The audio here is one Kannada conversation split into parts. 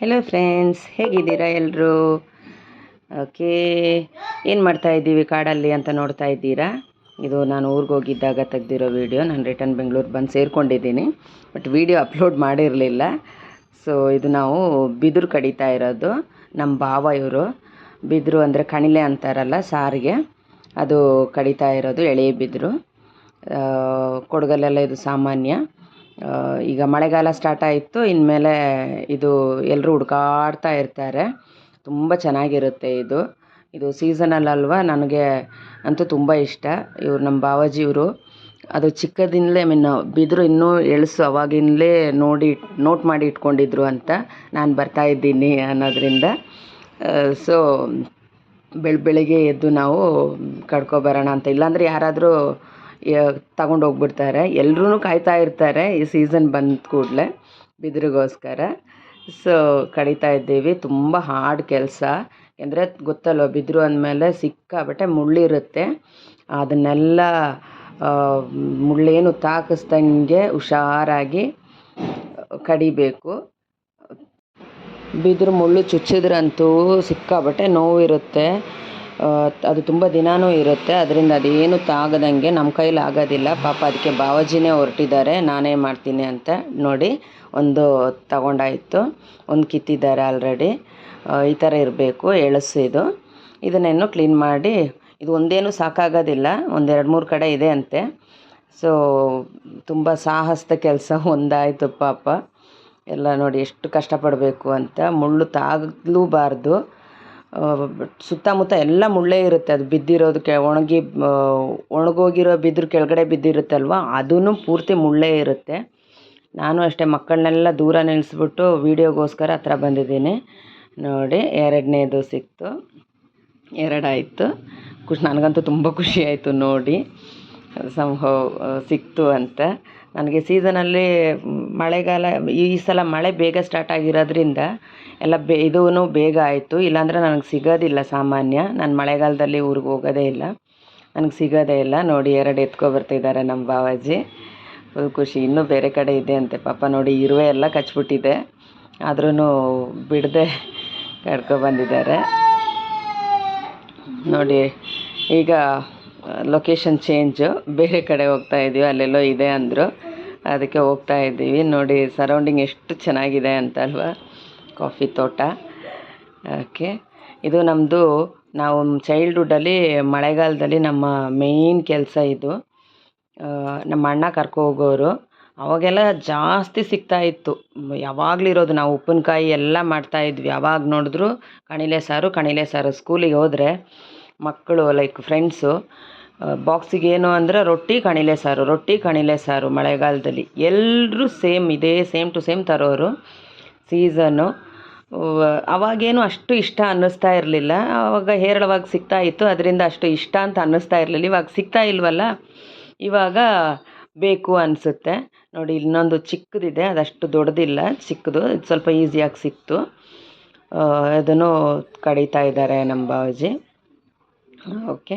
ಹೆಲೋ ಫ್ರೆಂಡ್ಸ್ ಹೇಗಿದ್ದೀರಾ ಎಲ್ಲರೂ ಓಕೆ ಏನು ಮಾಡ್ತಾ ಇದ್ದೀವಿ ಕಾಡಲ್ಲಿ ಅಂತ ನೋಡ್ತಾ ಇದ್ದೀರಾ? ಇದು ನಾನು ಊರಿಗೆ ಹೋಗಿದ್ದಾಗ ತೆಗ್ದಿರೋ ವೀಡಿಯೋ ನಾನು ರಿಟರ್ನ್ ಬೆಂಗಳೂರು ಬಂದು ಸೇರಿಕೊಂಡಿದ್ದೀನಿ ಬಟ್ ವೀಡಿಯೋ ಅಪ್ಲೋಡ್ ಮಾಡಿರಲಿಲ್ಲ. ಸೊ ಇದು ನಾವು ಬಿದಿರು ಕಡಿತಾ ಇರೋದು ನಮ್ಮ ಭಾವ ಇವರು. ಬಿದಿರು ಅಂದರೆ ಕಣಿಲೆ ಅಂತಾರಲ್ಲ ಸಾರಿಗೆ, ಅದು ಕಡಿತಾ ಇರೋದು ಎಳೆ ಬಿದಿರು. ಕೊಡಗಲ್ಲೆಲ್ಲ ಇದು ಸಾಮಾನ್ಯ. ಈಗ ಮಳೆಗಾಲ ಸ್ಟಾರ್ಟ್ ಆಯಿತು, ಇನ್ಮೇಲೆ ಇದು ಎಲ್ಲರೂ ಹುಡ್ಕಾಡ್ತಾ ಇರ್ತಾರೆ. ತುಂಬ ಚೆನ್ನಾಗಿರುತ್ತೆ ಇದು. ಇದು ಸೀಸನಲ್ ಅಲ್ವಾ, ನನಗೆ ಅಂತೂ ತುಂಬ ಇಷ್ಟ. ಇವ್ರು ನಮ್ಮ ಬಾವಾಜಿ ಇವರು. ಅದು ಚಿಕ್ಕದಿಂದಲೇ ಮೀನ್ ಬಿದ್ರು ಇನ್ನೂ ಎಳಸು, ಅವಾಗಿಂದಲೇ ನೋಡಿ ನೋಟ್ ಮಾಡಿ ಇಟ್ಕೊಂಡಿದ್ರು ಅಂತ ನಾನು ಬರ್ತಾ ಇದ್ದೀನಿ ಅನ್ನೋದ್ರಿಂದ. ಸೊ ಬೆಳ, ಬೆಳಗ್ಗೆ ಎದ್ದು ನಾವು ಕಡ್ಕೊಬರೋಣ ಅಂತ. ಇಲ್ಲಾಂದರೆ ಯಾರಾದರೂ ತಗೊಂಡು ಹೋಗ್ಬಿಡ್ತಾರೆ. ಎಲ್ಲರೂ ಕಾಯ್ತಾ ಇರ್ತಾರೆ ಈ ಸೀಸನ್ ಬಂದ ಕೂಡಲೇ ಬಿದಿರಿಗೋಸ್ಕರ. ಸೊ ಕಡಿತಾ ಇದ್ದೀವಿ. ತುಂಬ ಹಾರ್ಡ್ ಕೆಲಸ. ಅಂದರೆ ಗೊತ್ತಲ್ವ, ಬಿದಿರು ಅಂದಮೇಲೆ ಸಿಕ್ಕಾಬಟ್ಟೆ ಮುಳ್ಳಿರುತ್ತೆ. ಅದನ್ನೆಲ್ಲ ಮುಳ್ಳೇನು ತಾಕಿಸ್ದಂಗೆ ಹುಷಾರಾಗಿ ಕಡಿಬೇಕು. ಬಿದಿರು ಮುಳ್ಳು ಚುಚ್ಚಿದ್ರಂತೂ ಸಿಕ್ಕಾಬಟ್ಟೆ ನೋವಿರುತ್ತೆ. ಅದು ತುಂಬ ದಿನಾನೂ ಇರುತ್ತೆ. ಅದರಿಂದ ಅದೇನು ತಾಗದಂಗೆ ನಮ್ಮ ಕೈಲಿ ಆಗೋದಿಲ್ಲ. ಪಾಪ ಅದಕ್ಕೆ ಬಾವಾಜಿನೇ ಹೊರಟಿದ್ದಾರೆ. ನಾನೇ ಮಾಡ್ತೀನಿ ಅಂತ ನೋಡಿ ಒಂದು ತಗೊಂಡಾಯಿತು. ಒಂದು ಕಿತ್ತಿದ್ದಾರೆ ಆಲ್ರೆಡಿ ಈ ಥರ ಇರಬೇಕು. ಎಳಸು ಇದು. ಇದನ್ನೇನು ಕ್ಲೀನ್ ಮಾಡಿ, ಇದು ಒಂದೇನು ಸಾಕಾಗೋದಿಲ್ಲ. ಒಂದೆರಡು ಮೂರು ಕಡೆ ಇದೆ ಅಂತೆ. ಸೊ ತುಂಬ ಸಾಹಸದ ಕೆಲಸ ಒಂದಾಯಿತು ಪಾಪ. ಎಲ್ಲ ನೋಡಿ ಎಷ್ಟು ಕಷ್ಟಪಡಬೇಕು ಅಂತ. ಮುಳ್ಳು ತಾಗಲೂಬಾರ್ದು. ಸುತ್ತಮುತ್ತ ಎಲ್ಲ ಮುಳ್ಳೇ ಇರುತ್ತೆ. ಅದು ಬಿದ್ದಿರೋದು ಕೆ ಒಣಗಿ ಒಣಗೋಗಿರೋ ಬಿದಿರು ಕೆಳಗಡೆ ಬಿದ್ದಿರುತ್ತಲ್ವ? ಅದೂ ಪೂರ್ತಿ ಮುಳ್ಳೇ ಇರುತ್ತೆ. ನಾನು ಅಷ್ಟೇ ಮಕ್ಕಳನ್ನೆಲ್ಲ ದೂರ ನಿಲ್ಲಿಸ್ಬಿಟ್ಟು ವೀಡಿಯೋಗೋಸ್ಕರ ಹತ್ರ ಬಂದಿದ್ದೀನಿ. ನೋಡಿ, ಎರಡನೇದು ಸಿಕ್ತು. ಎರಡಾಯಿತು. ಖುಷಿ, ನನಗಂತೂ ತುಂಬ ಖುಷಿ ಆಯಿತು ನೋಡಿ. ಸಂಭವ ಸಿಕ್ತು ಅಂತ. ನನಗೆ ಸೀಸನಲ್ಲಿ ಮಳೆಗಾಲ, ಈ ಸಲ ಮಳೆ ಬೇಗ ಸ್ಟಾರ್ಟ್ ಆಗಿರೋದ್ರಿಂದ ಎಲ್ಲ ಬೇ ಇದೂ ಬೇಗ ಆಯಿತು. ಇಲ್ಲಾಂದರೆ ನನಗೆ ಸಿಗೋದಿಲ್ಲ ಸಾಮಾನ್ಯ. ನಾನು ಮಳೆಗಾಲದಲ್ಲಿ ಊರಿಗೆ ಹೋಗೋದೇ ಇಲ್ಲ. ನನಗೆ ಸಿಗೋದೇ ಇಲ್ಲ. ನೋಡಿ, ಎರಡು ಎತ್ಕೊಬರ್ತಿದ್ದಾರೆ ನಮ್ಮ ಬಾವಾಜಿ. ಫುಲ್ ಖುಷಿ. ಇನ್ನೂ ಬೇರೆ ಕಡೆ ಇದೆ ಅಂತೆ ಪಾಪ. ನೋಡಿ, ಇರುವೆ ಎಲ್ಲ ಕಚ್ಬಿಟ್ಟಿದೆ. ಆದ್ರೂ ಬಿಡದೆ ಕರ್ಕೊಬಂದಿದ್ದಾರೆ ನೋಡಿ, ಈಗ ಲೊಕೇಶನ್ ಚೇಂಜು ಬೇರೆ ಕಡೆ ಹೋಗ್ತಾ ಇದ್ದೀವಿ ಅಲ್ಲೆಲ್ಲೋ ಇದೆ ಅಂದರು. ಅದಕ್ಕೆ ಹೋಗ್ತಾ ಇದ್ದೀವಿ. ನೋಡಿ ಸರೌಂಡಿಂಗ್ ಎಷ್ಟು ಚೆನ್ನಾಗಿದೆ ಅಂತ ಅಲ್ವಾ ಕಾಫಿ ತೋಟ. ಓಕೆ. ಇದು ನಮ್ಮದು ನಾವು ಚೈಲ್ಡ್ಹುಡ್ಡಲ್ಲಿ ಮಳೆಗಾಲದಲ್ಲಿ ನಮ್ಮ ಮೇಯ್ನ್ ಕೆಲಸ ಇದು. ನಮ್ಮ ಅಣ್ಣ ಕರ್ಕೊ ಹೋಗೋರು. ಅವಾಗೆಲ್ಲ ಜಾಸ್ತಿ ಸಿಗ್ತಾ ಇತ್ತು. ಯಾವಾಗಲೂ ಇರೋದು ನಾವು ಉಪ್ಪಿನಕಾಯಿ ಎಲ್ಲ ಮಾಡ್ತಾ ಇದ್ವಿ. ಯಾವಾಗ ನೋಡಿದ್ರು ಕಣಿಲೆ ಸಾರು ಕಣಿಲೆ ಸಾರು. ಸ್ಕೂಲಿಗೆ ಹೋದರೆ ಮಕ್ಕಳು ಲೈಕ್ ಫ್ರೆಂಡ್ಸು ಬಾಕ್ಸಿಗೆ ಏನು ಅಂದರೆ ರೊಟ್ಟಿ ಕಣಿಲೆ ಸಾರು, ರೊಟ್ಟಿ ಕಣಿಲೆ ಸಾರು ಮಳೆಗಾಲದಲ್ಲಿ. ಎಲ್ಲರೂ ಸೇಮ್, ಇದೇ ಸೇಮ್ ಟು ಸೇಮ್ ತರೋರು ಸೀಸನ್ನು ಅವಾಗೇನು ಅಷ್ಟು ಇಷ್ಟ ಅನ್ನಿಸ್ತಾ ಇರಲಿಲ್ಲ. ಆವಾಗ ಹೇರಳವಾಗಿ ಸಿಗ್ತಾ ಇತ್ತು. ಅದರಿಂದ ಅಷ್ಟು ಇಷ್ಟ ಅಂತ ಅನ್ನಿಸ್ತಾ ಇರಲಿಲ್ಲ. ಇವಾಗ ಸಿಗ್ತಾ ಇಲ್ವಲ್ಲ? ಇವಾಗ ಬೇಕು ಅನಿಸುತ್ತೆ. ನೋಡಿ, ಇನ್ನೊಂದು ಚಿಕ್ಕದಿದೆ. ಅದಷ್ಟು ದೊಡ್ಡದಿಲ್ಲ. ಚಿಕ್ಕದು. ಇದು ಸ್ವಲ್ಪ ಈಸಿಯಾಗಿ ಸಿಕ್ತು. ಅದನ್ನು ಕಡಿತಾ ಇದ್ದಾರೆ ನಮ್ಮ ಬಾವಾಜಿ. ಓಕೆ.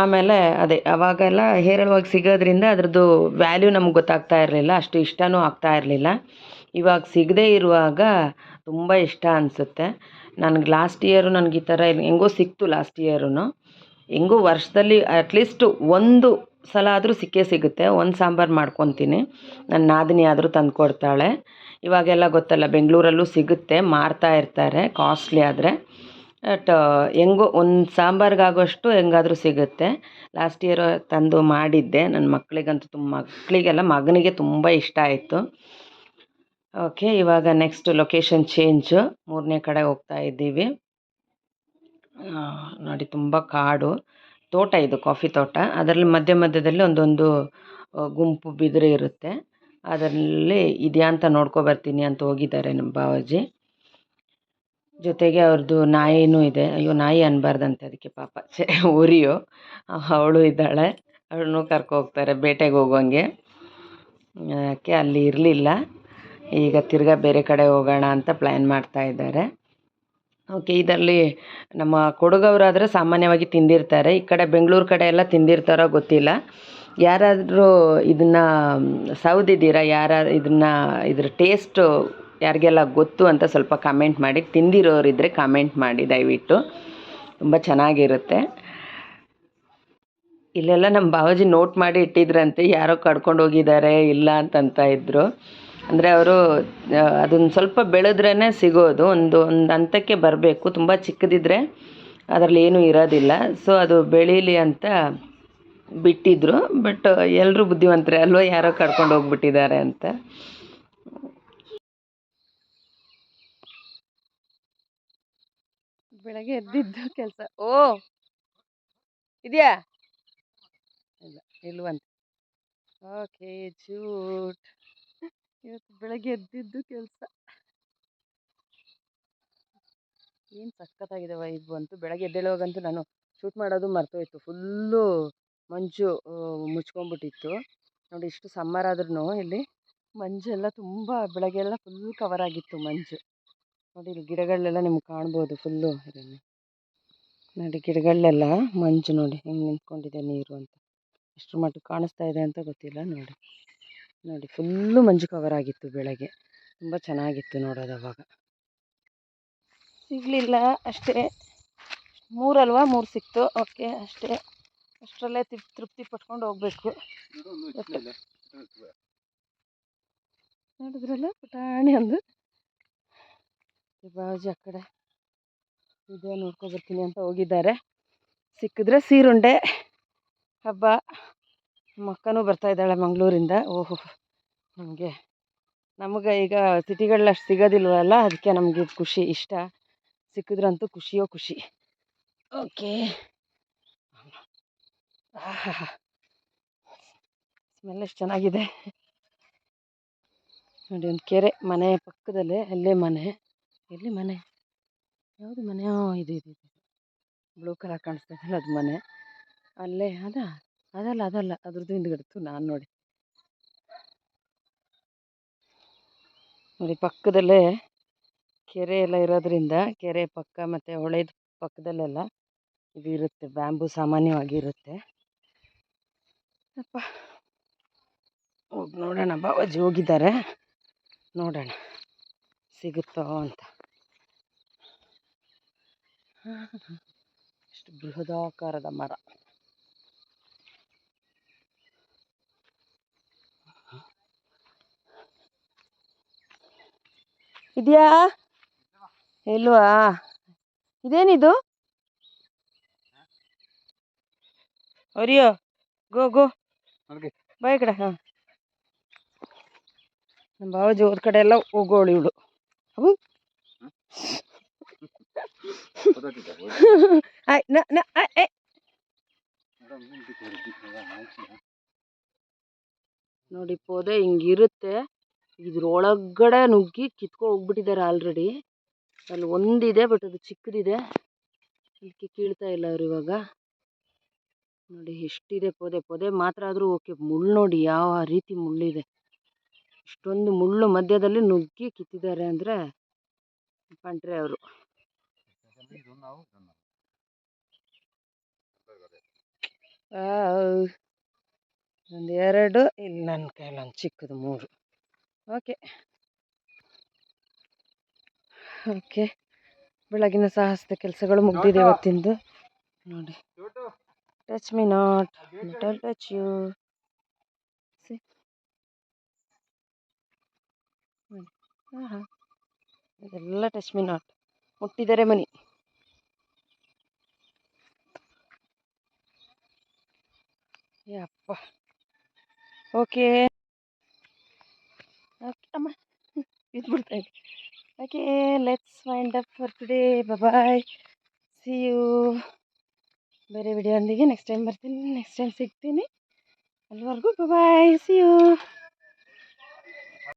ಆಮೇಲೆ ಅದೇ, ಅವಾಗೆಲ್ಲ ಹೇರಳವಾಗಿ ಸಿಗೋದ್ರಿಂದ ಅದರದ್ದು ವ್ಯಾಲ್ಯೂ ನಮ್ಗೆ ಗೊತ್ತಾಗ್ತಾ ಇರಲಿಲ್ಲ, ಅಷ್ಟು ಇಷ್ಟವೂ ಆಗ್ತಾ ಇರಲಿಲ್ಲ. ಇವಾಗ ಸಿಗದೇ ಇರುವಾಗ ತುಂಬ ಇಷ್ಟ ಅನಿಸುತ್ತೆ. ನನಗೆ ಲಾಸ್ಟ್ ಇಯರು ನನಗೆ ಈ ಥರ ಹೆಂಗೋ ಸಿಕ್ತು ಲಾಸ್ಟ್ ಇಯರೂ ಹೆಂಗೋ ವರ್ಷದಲ್ಲಿ ಅಟ್ಲೀಸ್ಟ್ ಒಂದು ಸಲ ಆದರೂ ಸಿಕ್ಕೇ ಸಿಗುತ್ತೆ, ಒಂದು ಸಾಂಬಾರು ಮಾಡ್ಕೊತೀನಿ. ನನ್ನ ನಾದಿನಿ ಆದರೂ ತಂದು ಕೊಡ್ತಾಳೆ. ಇವಾಗೆಲ್ಲ ಗೊತ್ತಲ್ಲ, ಬೆಂಗಳೂರಲ್ಲೂ ಸಿಗುತ್ತೆ, ಮಾರ್ತಾ ಇರ್ತಾರೆ ಕಾಸ್ಟ್ಲಿ ಆದರೆ. ಬಟ್ ಹೆಂಗೋ ಒಂದು ಸಾಂಬಾರಿಗಾಗೋಷ್ಟು ಹೆಂಗಾದ್ರೂ ಸಿಗುತ್ತೆ. ಲಾಸ್ಟ್ ಇಯರ್ ತಂದು ಮಾಡಿದ್ದೆ. ನನ್ನ ಮಕ್ಕಳಿಗಂತೂ ತುಂಬ ಮಕ್ಕಳಿಗೆಲ್ಲ ಮಗನಿಗೆ ತುಂಬ ಇಷ್ಟ ಆಯಿತು. ಓಕೆ ಇವಾಗ ನೆಕ್ಸ್ಟ್ ಲೊಕೇಶನ್ ಚೇಂಜು ಮೂರನೇ ಕಡೆ ಹೋಗ್ತಾ ಇದ್ದೀವಿ. ನೋಡಿ ತುಂಬ ಕಾಡು. ತೋಟ ಇದು, ಕಾಫಿ ತೋಟ. ಅದರಲ್ಲಿ ಮಧ್ಯ ಮಧ್ಯದಲ್ಲಿ ಒಂದೊಂದು ಗುಂಪು ಬಿದಿರು ಇರುತ್ತೆ. ಅದರಲ್ಲಿ ಇದೆಯಾ ಅಂತ ನೋಡ್ಕೊ ಬರ್ತೀನಿ ಅಂತ ಹೋಗಿದ್ದಾರೆ ನಮ್ಮ ಬಾವಾಜಿ. ಜೊತೆಗೆ ಅವ್ರದ್ದು ನಾಯಿನೂ ಇದೆ. ಅಯ್ಯೋ, ನಾಯಿ ಅನ್ಬಾರ್ದಂತೆ ಅದಕ್ಕೆ ಪಾಪ. ಛೆ, ಉರಿಯು. ಅವಳು ಇದ್ದಾಳೆ. ಅವಳನ್ನು ಕರ್ಕೊ ಹೋಗ್ತಾರೆ ಬೇಟೆಗೆ ಹೋಗೋಂಗೆ ಯಾಕೆ, ಅಲ್ಲಿ ಇರಲಿಲ್ಲ. ಈಗ ತಿರ್ಗಾ ಬೇರೆ ಕಡೆ ಹೋಗೋಣ ಅಂತ ಪ್ಲ್ಯಾನ್ ಮಾಡ್ತಾ ಇದ್ದಾರೆ. ಓಕೆ ಇದರಲ್ಲಿ ನಮ್ಮ ಕೊಡಗವರಾದರೆ ಸಾಮಾನ್ಯವಾಗಿ ತಿಂದಿರ್ತಾರೆ. ಈ ಕಡೆ ಬೆಂಗಳೂರು ಕಡೆ ಎಲ್ಲ ತಿಂದಿರ್ತಾರೋ ಗೊತ್ತಿಲ್ಲ. ಯಾರಾದರೂ ಇದನ್ನು ಸೌದಿದ್ದೀರಾ ಯಾರು, ಇದನ್ನು, ಇದ್ರ ಟೇಸ್ಟು ಯಾರಿಗೆಲ್ಲ ಗೊತ್ತು ಅಂತ ಸ್ವಲ್ಪ ಕಮೆಂಟ್ ಮಾಡಿ ತಿಂದಿರೋರಿದ್ದರೆ ಕಮೆಂಟ್ ಮಾಡಿ ದಯವಿಟ್ಟು. ತುಂಬ ಚೆನ್ನಾಗಿರುತ್ತೆ. ಇಲ್ಲೆಲ್ಲ ನಮ್ಮ ಬಾವಾಜಿ ನೋಟ್ ಮಾಡಿ ಇಟ್ಟಿದ್ರಂತೆ, ಯಾರೋ ಕಡ್ಕೊಂಡು ಹೋಗಿದ್ದಾರೆ, ಇಲ್ಲ ಅಂತಂತ ಇದ್ದರು ಅಂದರೆ ಅವರು ಅದನ್ನು ಸ್ವಲ್ಪ ಬೆಳೆದ್ರೇ ಸಿಗೋದು. ಒಂದು ಒಂದು ಹಂತಕ್ಕೆ ಬರಬೇಕು. ತುಂಬ ಚಿಕ್ಕದಿದ್ದರೆ ಅದರಲ್ಲಿ ಏನೂ ಇರೋದಿಲ್ಲ. ಸೊ ಅದು ಬೆಳೀಲಿ ಅಂತ ಬಿಟ್ಟಿದ್ರು. ಬಟ್ ಎಲ್ಲರೂ ಬುದ್ಧಿವಂತರೇ ಅಲ್ವೋ? ಯಾರೋ ಕಡ್ಕೊಂಡು ಹೋಗ್ಬಿಟ್ಟಿದ್ದಾರೆ ಅಂತ. ಬೆಳಗ್ಗೆ ಎದ್ದಿದ್ದು ಕೆಲಸ. ಓ! ಇದೆಯಾ? ಇಲ್ಲ ಇಲ್ವಂತ ಓಕೆ ಜೂಟ್. ಇವತ್ತು ಬೆಳಗ್ಗೆ ಎದ್ದಿದ್ದು ಕೆಲಸ. ಏನು ಸಖತ್ತಾಗಿದೆ ವೈಬ್ ಅಂತೂ. ಬೆಳಗ್ಗೆ ಎದ್ದೇಳುವಾಗಂತೂ ನಾನು ಶೂಟ್ ಮಾಡೋದು ಮರ್ತೋಯ್ತು. ಫುಲ್ಲು ಮಂಜು ಮುಚ್ಕೊಂಡ್ಬಿಟ್ಟಿತ್ತು. ನೋಡಿ ಇಷ್ಟು ಸಮ್ಮರ್ ಆದ್ರೂ ಇಲ್ಲಿ ಮಂಜೆಲ್ಲ ತುಂಬ ಬೆಳಗ್ಗೆ ಎಲ್ಲ ಫುಲ್ ಕವರ್ ಆಗಿತ್ತು ಮಂಜು. ನೋಡಿ ಇಲ್ಲಿ ಗಿಡಗಳೆಲ್ಲ ನಿಮ್ಗೆ ಕಾಣ್ಬೋದು ಫುಲ್ಲು ಇದನ್ನು ನೋಡಿ ಗಿಡಗಳೆಲ್ಲ ಮಂಜು ನೋಡಿ ಹೆಂಗೆ ನಿಂತ್ಕೊಂಡಿದೆ ನೀರು ಅಂತ. ಎಷ್ಟು ಮಟ್ಟಿಗೆ ಕಾಣಿಸ್ತಾ ಇದೆ ಅಂತ ಗೊತ್ತಿಲ್ಲ ನೋಡಿ. ನೋಡಿ ಫುಲ್ಲು ಮಂಜು ಕವರ್ ಆಗಿತ್ತು ಬೆಳಗ್ಗೆ. ತುಂಬ ಚೆನ್ನಾಗಿತ್ತು ನೋಡೋದು ಅವಾಗ. ಸಿಗಲಿಲ್ಲ ಅಷ್ಟೇ. ಮೂರಲ್ವಾ ಮೂರು ಸಿಕ್ತು. ಓಕೆ ಅಷ್ಟೇ. ಅಷ್ಟರಲ್ಲೇ ತಿಪ್ ತೃಪ್ತಿ ಪಟ್ಕೊಂಡು ಹೋಗ್ಬೇಕು. ನೋಡಿದ್ರಲ್ಲ ಪುಟಾಣಿ ಒಂದು. ಈ ಬಾಜು ಆ ಕಡೆ ಇದೆ ನೋಡ್ಕೊ ಬರ್ತೀನಿ ಅಂತ ಹೋಗಿದ್ದಾರೆ. ಸಿಕ್ಕಿದ್ರೆ ಸೀರುಂಡೆ ಹಬ್ಬ ನಮ್ಮ ಅಕ್ಕನೂ ಬರ್ತಾ ಇದ್ದಾಳೆ ಮಂಗಳೂರಿಂದ. ಓಹೋ ನಮಗೆ ನಮಗೆ ಈಗ ಸಿಟಿಗಳಲ್ಲಿ ಅಷ್ಟು ಸಿಗೋದಿಲ್ವಲ್ಲ ಅದಕ್ಕೆ ನಮಗೆ ಇದು ಖುಷಿ ಇಷ್ಟ. ಸಿಕ್ಕಿದ್ರಂತೂ ಖುಷಿಯೋ ಖುಷಿ. ಓಕೆ. ಸ್ಮೆಲ್ ಎಷ್ಟು ಚೆನ್ನಾಗಿದೆ. ನೋಡಿ ಒಂದು ಕೆರೆ ಮನೆ ಪಕ್ಕದಲ್ಲೇ ಅಲ್ಲೇ ಮನೆ. ಎಲ್ಲಿ ಮನೆ? ಯಾವುದು ಮನೆ? ಇದು ಇದು ಇದು. ಬ್ಲೂ ಕಲರ್ ಕಾಣಿಸ್ತಾ ಇದೆಯಲ್ಲ ಅದು ಮನೆ. ಅಲ್ಲೇ, ಅದ? ಅದಲ್ಲ ಅದಲ್ಲ. ಅದ್ರದ್ದು ಹಿಂದ್ಗಡೆ ನಾನು ನೋಡಿ. ನೋಡಿ, ಪಕ್ಕದಲ್ಲೇ ಕೆರೆ ಎಲ್ಲ ಇರೋದ್ರಿಂದ, ಕೆರೆ ಪಕ್ಕ ಮತ್ತು ಹೊಳೆದ ಪಕ್ಕದಲ್ಲೆಲ್ಲ ಇದು ಇರುತ್ತೆ, ಬ್ಯಾಂಬು ಸಾಮಾನ್ಯವಾಗಿ ಇರುತ್ತೆ. ಅಪ್ಪ. ಹೋಗಿ ನೋಡೋಣ, ಬಾಬಾಜಿ ಹೋಗಿದ್ದಾರೆ. ನೋಡೋಣ, ಸಿಗುತ್ತೋ ಅಂತ. ಎಷ್ಟು ಬೃಹದಾಕಾರದ ಮರ. ಇದೆಯಾ? ಇಲ್ವಾ? ಇದೇನಿದು? ಅರಿಯೋ ಗೋ ಗೋ. ಬಾಯ್ ಕಡೆ ಹಾಂ. ನಮ್ಮ ಬಾವಾಜಿ ಹೋದ ಕಡೆ ಎಲ್ಲ ಹೋಗೋಳು ಇವಳು. ಅವು ನೋಡಿ ಪೊದೆ ಹಿಂಗಿರುತ್ತೆ ಇದ್ರೊಳಗಡೆ ನುಗ್ಗಿ ಕಿತ್ಕೊ ಹೋಗ್ಬಿಟ್ಟಿದ್ದಾರೆ ಆಲ್ರೆಡಿ ಅಲ್ಲಿ ಒಂದಿದೆ ಬಟ್ ಅದು ಚಿಕ್ಕದಿದೆ. ಅದಕ್ಕೆ ಕೀಳ್ತಾ ಇಲ್ಲ ಅವ್ರು ಇವಾಗ. ನೋಡಿ ಎಷ್ಟಿದೆ ಪೊದೆ ಪೊದೆ. ಮಾತ್ರ ಆದರೂ ಓಕೆ. ಮುಳ್ಳು ನೋಡಿ ಯಾವ ರೀತಿ ಮುಳ್ಳಿದೆ. ಇಷ್ಟೊಂದು ಮುಳ್ಳು ಮಧ್ಯದಲ್ಲಿ ನುಗ್ಗಿ ಕಿತ್ತಿದ್ದಾರೆ ಅಂದರೆ ಪಂಟ್ರೆ ಅವರು. ಒಂದು ಎರಡು ಇಲ್ಲಿ ನನ್ನ ಕೈಲಿ ಒಂದು ಚಿಕ್ಕದು ಮೂರು ಓಕೆ ಓಕೆ ಬೆಳಗಿನ ಸಾಹಸದ ಕೆಲಸಗಳು ಮುಗಿದಿದೆ ಇವತ್ತಿಂದು? ನೋಡಿ. Touch me not not touch you ಹಾಂ ಹಾಂ ಇದೆಲ್ಲ ಟಚ್ ಮೀ ನಾಟ್ ಮುಟ್ಟಿದರೆ ಮನಿ. ಯಪ್ಪ ಓಕೆ ಓಕೆ ಅಮ್ಮ ಬಿದ್ದುಬಿಡ್ತಾ ಇದೆ okay let's wind up for today bye see you ಬೇರೆ ವಿಡಿಯೋ ಒಂದಿಗೆ ನೆಕ್ಸ್ಟ್ ಟೈಮ್ ಬರ್ತೀನಿ ನೆಕ್ಸ್ಟ್ ಟೈಮ್ ಸಿಗ್ತೀನಿ ಅಲ್ಲಿವರೆಗೂ ಬಾಯ್ ಸಿ ಯು